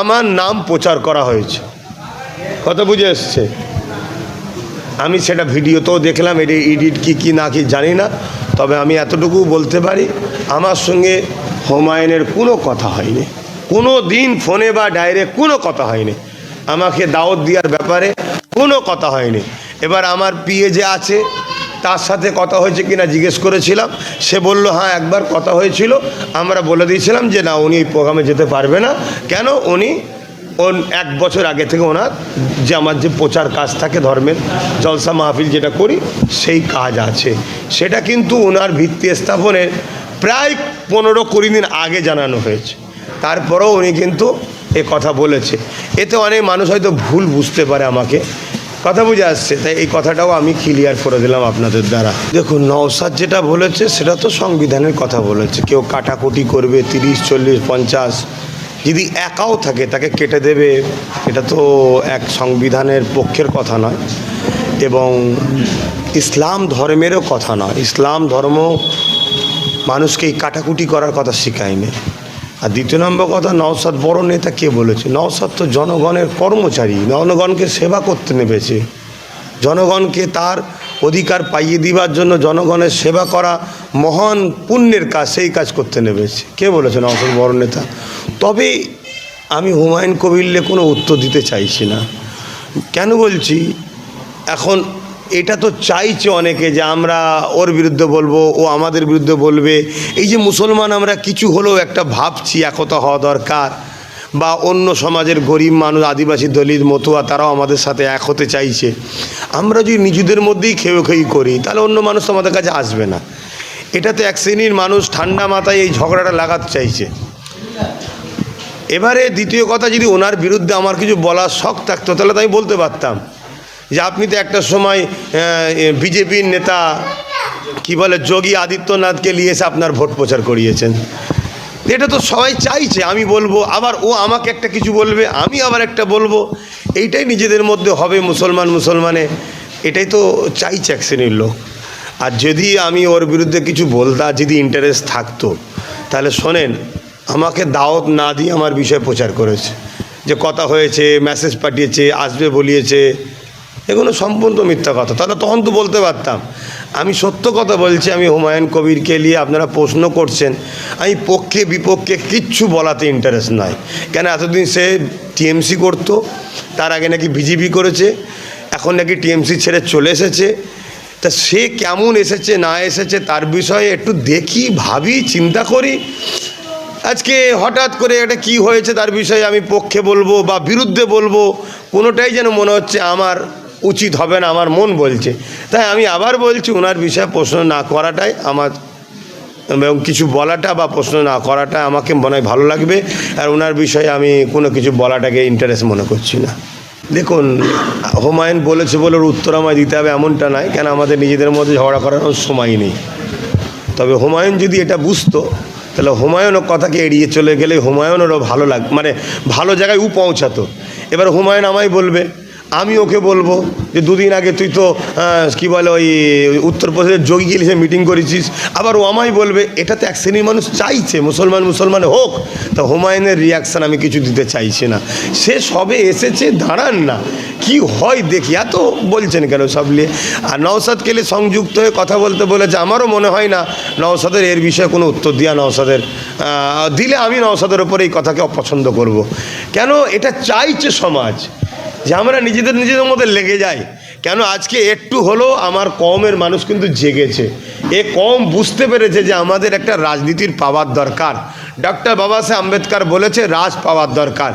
আমার নাম প্রচার করা হয়েছে। কথা বুঝে এসছে? আমি সেটা ভিডিওতেও দেখলাম এটি এডিট কি কি না কি জানি না, তবে আমি এতটুকু বলতে পারি, আমার সঙ্গে হুমায়ুনের কোনো কথা হয়নি। কোনো দিন ফোনে বা ডাইরেক্ট কোনো কথা হয়নি। আমাকে দাওয়াত দেওয়ার ব্যাপারে কোনো কথা হয়নি। এবার আমার পিএ যে আছে তার সাথে কথা হয়েছে কিনা জিজ্ঞেস করেছিলাম। সে বলল হ্যাঁ একবার কথা হয়েছিল। আমরা বলে দিয়েছিলাম যে, না, উনি এই প্রোগ্রামে যেতে পারবে না। কেন? উনি ওন, এক বছর আগে থেকে ওনার যে, আমার যে প্রচার কাজ থাকে ধর্মের, জলসা মাহফিল যেটা করি, সেই কাজ আছে। সেটা কিন্তু ওনার ভিত্তি স্থাপনের প্রায় পনেরো কুড়ি দিন আগে জানানো হয়েছে। তারপরেও উনি কিন্তু এ কথা বলেছে। এতে অনেক মানুষ হয়তো ভুল বুঝতে পারে আমাকে। কথা বুঝে আসছে। তাই এই কথাটাও আমি ক্লিয়ার করে দিলাম আপনাদের দ্বারা। দেখুন নওসাদ যেটা বলেছে, সেটা তো সংবিধানের কথা বলেছে। কেউ কাটাকুটি করবে, তিরিশ, চল্লিশ, পঞ্চাশ। যদি একাও থাকে, তাকে কেটে দেবে। এটা তো এক সংবিধানের পক্ষের কথা নয়। এবং ইসলাম ধর্মেরও কথা নয়। ইসলাম ধর্ম মানুষকে এই কাটাকুটি করার কথা শেখায়নি। আর দ্বিতীয় নম্বর কথা, নওসাদ বড় নেতা কে বলেছে? নওসাদ তো জনগণের কর্মচারী, জনগণকে সেবা করতে নেমেছে। জনগণকে তার অধিকার পাইয়ে দিবার জন্য জনগণের সেবা করা মহান পুণ্যের কাজ, সেই কাজ করতে নেমেছে। কে বলেছে নওসাদ বড় নেতা? তবে আমি হুমায়ুন কবিরলে কোনো উত্তর দিতে চাইছি না। কেন বলছি? এখন এটা তো চাইছে অনেকে যে আমরা ওর বিরুদ্ধে বলব, ও আমাদের বিরুদ্ধে বলবে। এই যে মুসলমান আমরা কিছু হলেও একটা ভাবছি একতা হওয়া দরকার। বা অন্য সমাজের গরিব মানুষ, আদিবাসী দলিত, মতুয়া, তারাও আমাদের সাথে এক হতে চাইছে। আমরা যদি নিজেদের মধ্যেই খেয়ে খেয়ে করি, তাহলে অন্য মানুষ আমাদের কাছে আসবে না। এটাতে এক শ্রেণির মানুষ ঠান্ডা মাথায় এই ঝগড়াটা লাগাতে চাইছে। এবারে দ্বিতীয় কথা, যদি ওনার বিরুদ্ধে আমার কিছু বলার শখ থাকতো, তাহলে তো আমি বলতে পারতাম। যে আপনি তো একটা সময় বিজেপির নেতা, কি বলে, যোগী আদিত্যনাথকে নিয়ে এসে আপনার ভোট প্রচার করিয়েছেন। এটা তো সবাই চাইছে, আমি বলব, আবার ও আমাকে একটা কিছু বলবে, আমি আবার একটা বলব, এইটাই নিজেদের মধ্যে হবে মুসলমান মুসলমানে, এটাই তো চাইছে এক শ্রেণির লোক। আর যদি আমি ওর বিরুদ্ধে কিছু বলতা, যদি ইন্টারেস্ট থাকতো, তাহলে শোনেন, আমাকে দাওয়াত না দিয়ে আমার বিষয় প্রচার করেছে। যে কথা হয়েছে মেসেজ পাঠিয়েছে, আসবে বলিয়েছে এগুলো সম্পূর্ণ মিথ্যা কথা। তাহলে তখন তো বলতে পারতাম, আমি সত্য কথা বলছি, আমি হুমায়ুন কবিরকে নিয়ে আপনারা প্রশ্ন করছেন, আমি পক্ষে বিপক্ষে কিচ্ছু বলাতে ইন্টারেস্ট নাই। কেন এতদিন সে টিএমসি করতো, তার আগে নাকি বিজেপি করেছে, এখন নাকি টিএমসি ছেড়ে চলে এসেছে। তা সে কেমন এসেছে, না এসেছে, তার বিষয়ে একটু দেখি, ভাবি, চিন্তা করি। আজকে হঠাৎ করে এটা কি হয়েছে, তার বিষয়ে আমি পক্ষে বলব বা বিরুদ্ধে বলব, কোনোটাই যেন মনে হচ্ছে আমার উচিত হবে না, আমার মন বলছে। তাই আমি আবার বলছি ওনার বিষয়ে প্রশ্ন না করাটাই আমার, এবং কিছু বলাটা বা প্রশ্ন না করাটা আমাকে মনে হয় ভালো লাগবে, আর ওনার বিষয়ে আমি কোনো কিছু বলাটাকে ইন্টারেস্ট মনে করছি না। দেখুন, হুমায়ুন বলেছে বলে উত্তর আমায় দিতে হবে এমনটা নয়, কেন আমাদের নিজেদের মধ্যে ঝগড়া করার সময় নেই। তবে হুমায়ুন যদি এটা বুঝতো, তাহলে হুমায়ুনও কথাকে এড়িয়ে চলে গেলে হুমায়ুনেরও ভালো লাগ মানে ভালো জায়গায় উ পৌঁছাতো। এবার হুমায়ুন আমায় বলবে আমি ওকে বলব যে দুদিন আগে তুই তো কি বলে ওই উত্তরপ্রদেশের যোগী গেলে সে মিটিং করেছিস। আবার ও আমায় বলবে, এটা তো এক শ্রেণির মানুষ চাইছে, মুসলমান মুসলমান হোক। তা হুমায়ুনের রিয়াকশান আমি কিছু দিতে চাইছি না। সে সবে এসেছে, দাঁড়ান না। কি হয় দেখি, এত বলছেন কেন সব নিয়ে? আর নওসাদ কেলে সংযুক্ত হয়ে কথা বলতে বলেছে, আমারও মনে হয় না নওসাদের এর বিষয়ে কোনো উত্তর দেওয়া নওসাদের দিলে আমি নওসাদের ওপরে এই কথাকে অপছন্দ করব। কেন? এটা চাইছে সমাজ। যে আমরা নিজেদের নিজেদের মধ্যে লেগে যাই কেন? আজকে একটু হলেও আমার কমের মানুষ কিন্তু জেগেছে। এ কম বুঝতে পেরেছে যে আমাদের একটা রাজনীতির পাওয়ার দরকার। ডক্টর বাবা সাহেব আম্বেদকর বলেছে, রাজ পাওয়ার দরকার।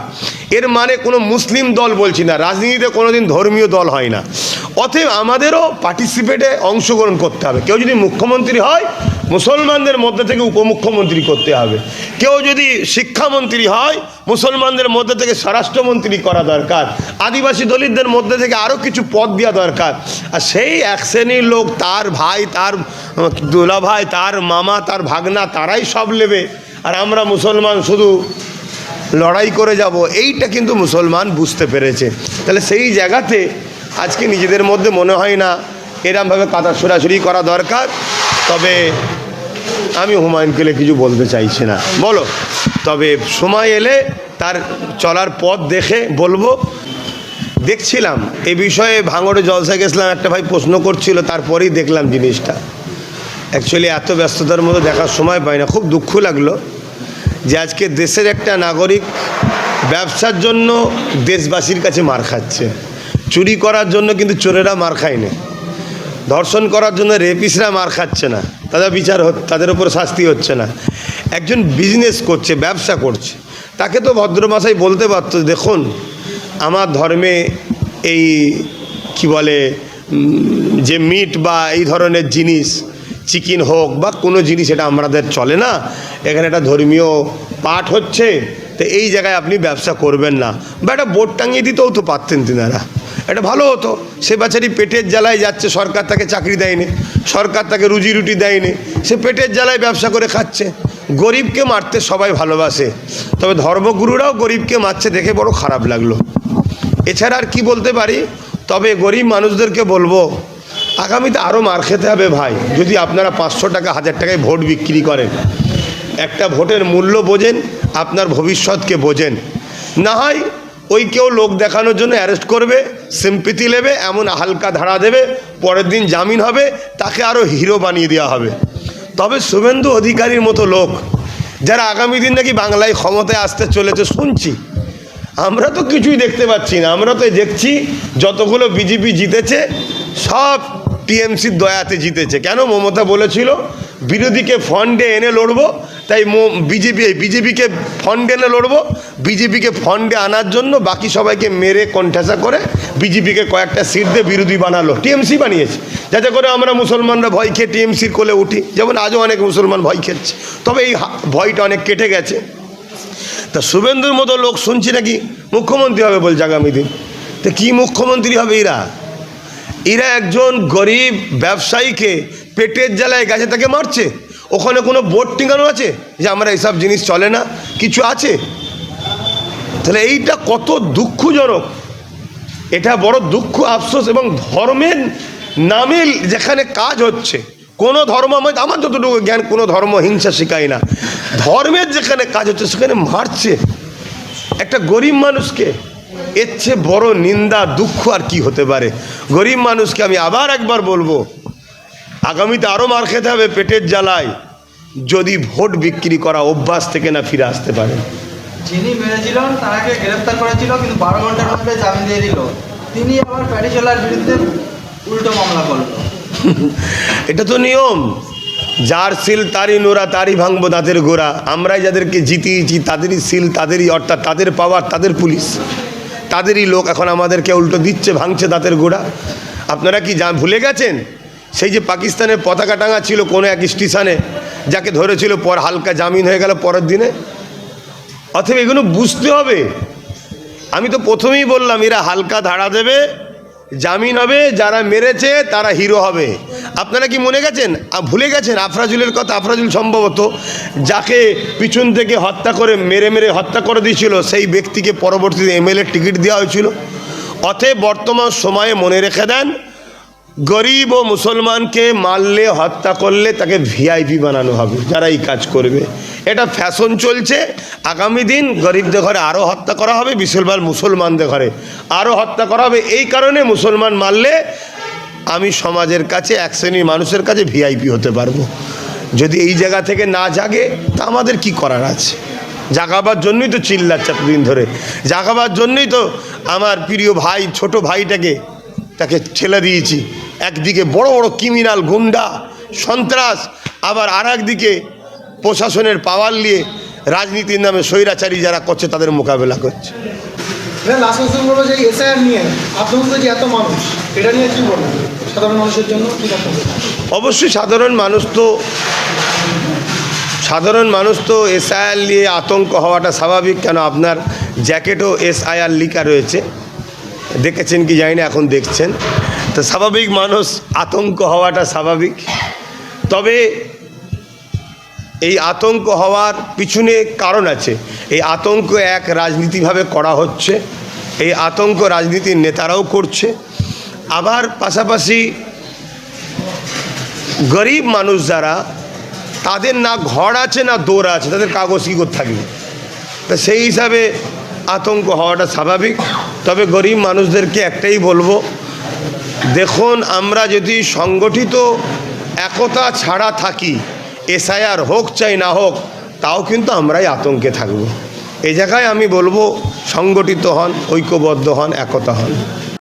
এর মানে কোনো মুসলিম দল বলছি না। রাজনীতিতে কোনোদিন ধর্মীয় দল হয় না। অতএব আমাদেরও পার্টিসিপেটে অংশগ্রহণ করতে হবে। কেউ যদি মুখ্যমন্ত্রী হয় মুসলমানদের মধ্যে থেকে উপমুখ্যমন্ত্রী করতে হবে। কেউ যদি শিক্ষামন্ত্রী হয়, মুসলমানদের মধ্যে থেকে স্বরাষ্ট্রমন্ত্রী করা দরকার। আদিবাসী দলিতদের মধ্যে থেকে আরও কিছু পদ দেওয়া দরকার। আর সেই এক শ্রেণির লোক, তার ভাই, তার দুলা ভাই তার মামা, তার ভাগনা, তারাই সব নেবে। আর আমরা মুসলমান শুধু লড়াই করে যাব, এইটা কিন্তু মুসলমান বুঝতে পেরেছে। তাহলে সেই জায়গাতে আজকে নিজেদের মধ্যে মনে হয় না, এরমভাবে কাদা সরাসরি করা দরকার। তবে আমি হুমায়ুনকে কিছু বলতে চাইছি না। বলো, তবে সময় এলে তার চলার পথ দেখে বলব। দেখছিলাম, এ বিষয়ে ভাঙড়ে জলসা গেছিলাম, একটা ভাই প্রশ্ন করছিল, তারপরেই দেখলাম জিনিসটা। অ্যাকচুয়ালি এত ব্যস্ততার মধ্যে দেখার সময় পাই না। খুব দুঃখ লাগল যে আজকে দেশের একটা নাগরিক ব্যবসার জন্য দেশবাসীর কাছে মার খাচ্ছে। চুরি করার জন্য কিন্তু চোরেরা মার খায়নি। ধর্ষণ করার জন্য রেপিসরা মার খাচ্ছে না। তাদের বিচার তাদের উপর শাস্তি হচ্ছে না। একজন বিজনেস করছে, ব্যবসা করছে। তাকে তো ভদ্রমাসাই বলতে পারতো, দেখুন, আমার ধর্মে এই, কি বলে যে মিট বা এই ধরনের জিনিস চিকেন হোক বা কোনো জিনিস, এটা আমাদের চলে না। এখানে একটা ধর্মীয় পাঠ হচ্ছে, তো এই জায়গায় আপনি ব্যবসা করবেন না। বা একটা বোর্ড টাঙিয়ে দিতেও তো পারতেন তিনারা। এটা ভালো হতো। সে বাচ্চাটি পেটের জ্বালায় যাচ্ছে, সরকার তাকে চাকরি দেয়নি, সরকার তাকে রুজি রুটি দেয়নি, সে পেটের জ্বালায় ব্যবসা করে খাচ্ছে। গরিবকে মারতে সবাই ভালোবাসে, তবে ধর্মগুরুরাও গরিবকে মারছে, দেখে বড় খারাপ লাগল। এছাড়া আর কি বলতে পারি? তবে গরিব মানুষদেরকে বলব, আগামীতে আরও মার খেতে হবে ভাই, যদি আপনারা পাঁচশো টাকা, হাজার টাকায় ভোট বিক্রি করেন। একটা ভোটের মূল্য বোঝেন, আপনার ভবিষ্যৎকে বোঝেন। না হয় ওই কেউ লোক দেখানোর জন্য অ্যারেস্ট করবে, সিম্পিতি নেবে, এমন হালকা ধারা দেবে, পরের দিন জামিন হবে, তাকে আরও হিরো বানিয়ে দেওয়া হবে। তবে শুভেন্দু অধিকারীর মতো লোক, যারা আগামী দিন নাকি বাংলায় ক্ষমতায় আসতে চলেছে, শুনছি। আমরা তো কিছুই দেখতে পাচ্ছি না, আমরা তো দেখছি যতগুলো বিজেপি জিতেছে, সব টিএমসির দয়াতে জিতেছে। কেন মমতা বলেছিল? বিরোধীকে ফন্ডে এনে লড়বো, তাই বিজেপি বিজেপিকে ফন্ডে এনে লড়বো, বিজেপিকে ফন্ডে আনার জন্য বাকি সবাইকে মেরে কণ্ঠাসা করে বিজেপিকে কয়েকটা সিট দিয়ে বিরোধী বানালো। টিএমসি বানিয়েছে। যাতে করে আমরা মুসলমানরা ভয় খেয়ে টিএমসির কোলে উঠি। যেমন আজও অনেক মুসলমান ভয় খেচ্ছে। তবে এই ভয়টা অনেক কেটে গেছে। তা শুভেন্দুর মতো লোক শুনছি নাকি? মুখ্যমন্ত্রী হবে বলছে আগামী দিন। তো কী মুখ্যমন্ত্রী হবে এরা? এরা একজন গরিব ব্যবসায়ীকে পেটের জ্বালায় গেছে তাকে মারছে। ওখানে কোনো বোর্ড টিঙানো আছে? যে আমরা এইসব জিনিস চলে না? কিছু আছে? তাহলে এইটা কত দুঃখজনক। এটা বড় দুঃখ, আফসোস এবং ধর্মের নামে যেখানে কাজ হচ্ছে। কোনো ধর্ম আমার আমার যতটুকু জ্ঞান, কোনো ধর্ম হিংসা শেখায় না। ধর্মের যেখানে কাজ হচ্ছে, সেখানে মারছে। একটা গরিব মানুষকে এর চেয়ে বড় নিন্দা, দুঃখ আর কি হতে পারে? গরিব মানুষকে আমি আবার একবার বলব আগামীতে আরও মার খেতে হবে পেটের জ্বালায়। যদি ভোট বিক্রি করা অভ্যাস থেকে না ফিরে আসতে পারে। যিনি মেরেছিলেন তাকে গ্রেফতার করেছিল কিন্তু বারো ঘণ্টার মধ্যে জামিন দিয়ে দিল। তিনি আবার বিরুদ্ধে উল্টো মামলা করল। এটা তো নিয়ম। যার সিল তারই নোরা তারই ভাঙবো তাদের গোড়া। আমরাই যাদেরকে জিতিয়েছি তাদেরই সিল তাদেরই অর্থাৎ তাদের পাওয়ার তাদের পুলিশ। তাদেরই লোক এখন আমাদেরকে উল্টো দিচ্ছে ভাঙছে তাদের গোড়া। আপনারা কি যা ভুলে গেছেন? সেই যে পাকিস্তানের পতাকা টাঙা ছিল কোনো এক স্টেশনে, যাকে ধরেছিল পর হালকা জামিন হয়ে গেল পরের দিনে। অথবা এগুলো বুঝতে হবে। আমি তো প্রথমেই বললাম, এরা হালকা ধারা দেবে, জামিন হবে, যারা মেরেছে তারা হিরো হবে। আপনারা কি মনে গেছেন? ভুলে গেছেন? আফরাজুলের কথা, আফরাজুল সম্ভবত যাকে পিছন থেকে হত্যা করে, মেরে মেরে হত্যা করে দিয়েছিল, সেই ব্যক্তিকে পরবর্তীতে এমএলএ টিকিট দেওয়া হয়েছিল। অতএব বর্তমান সময়ে মনে রেখে দেন গরিব ও মুসলমানকে মারলে, হত্যা করলে তাকে ভিআইপি বানানো হবে, যারা এই কাজ করবে। এটা ফ্যাশন চলছে। আগামী দিন গরিবদের ঘরে আরও হত্যা করা হবে বিশালবার মুসলমানদের ঘরে আরও হত্যা করা হবে। এই কারণে মুসলমান মারলে আমি সমাজের কাছে, এক শ্রেণির মানুষের কাছে ভিআইপি হতে পারব। যদি এই জায়গা থেকে না জাগে, তা আমাদের কি করার আছে? জাগাবার জন্যই তো চিল্লাচ্ছে এতদিন ধরে। জাগাবার জন্যই তো আমার প্রিয় ভাই, ছোট ভাইটাকে তাকে ঠেলে দিয়েছি। একদিকে বড় বড় ক্রিমিনাল গুন্ডা সন্ত্রাস আবার আর একদিকে প্রশাসনের পাওয়ার নিয়ে রাজনীতির নামে স্বৈরাচারী যারা করছে তাদের মোকাবেলা করছে। অবশ্যই সাধারণ মানুষ তো সাধারণ মানুষ তো এসআইআর নিয়ে আতঙ্ক হওয়াটা স্বাভাবিক কেন আপনার জ্যাকেটও এসআইআর লিখা রয়েছে। দেখেছেন কি জানি না এখন দেখছেন। তো স্বাভাবিক মানুষ, আতঙ্ক হওয়াটা স্বাভাবিক। তবে এই আতঙ্ক হওয়ার পিছনে কারণ আছে। এই আতঙ্ক এক রাজনীতিভাবে করা হচ্ছে। এই আতঙ্ক রাজনীতির নেতারাও করছে। আবার পাশাপাশি গরিব মানুষ যারা, তাদের না ঘর আছে, না দৌড় আছে, তাদের কাগজ কী করে থাকবে? তা সেই হিসাবে আতঙ্ক হওয়াটা স্বাভাবিক। তবে গরিব মানুষদেরকে একটাই বলব দেখুন, আমরা যদি সংগঠিত একতা ছাড়া থাকি, এসআইআর হোক চাই না হোক, তাও কিন্তু আমরাই আতঙ্কে থাকব। এ জায়গায় আমি বলব, সংগঠিত হন, ঐক্যবদ্ধ হন, একতা হন।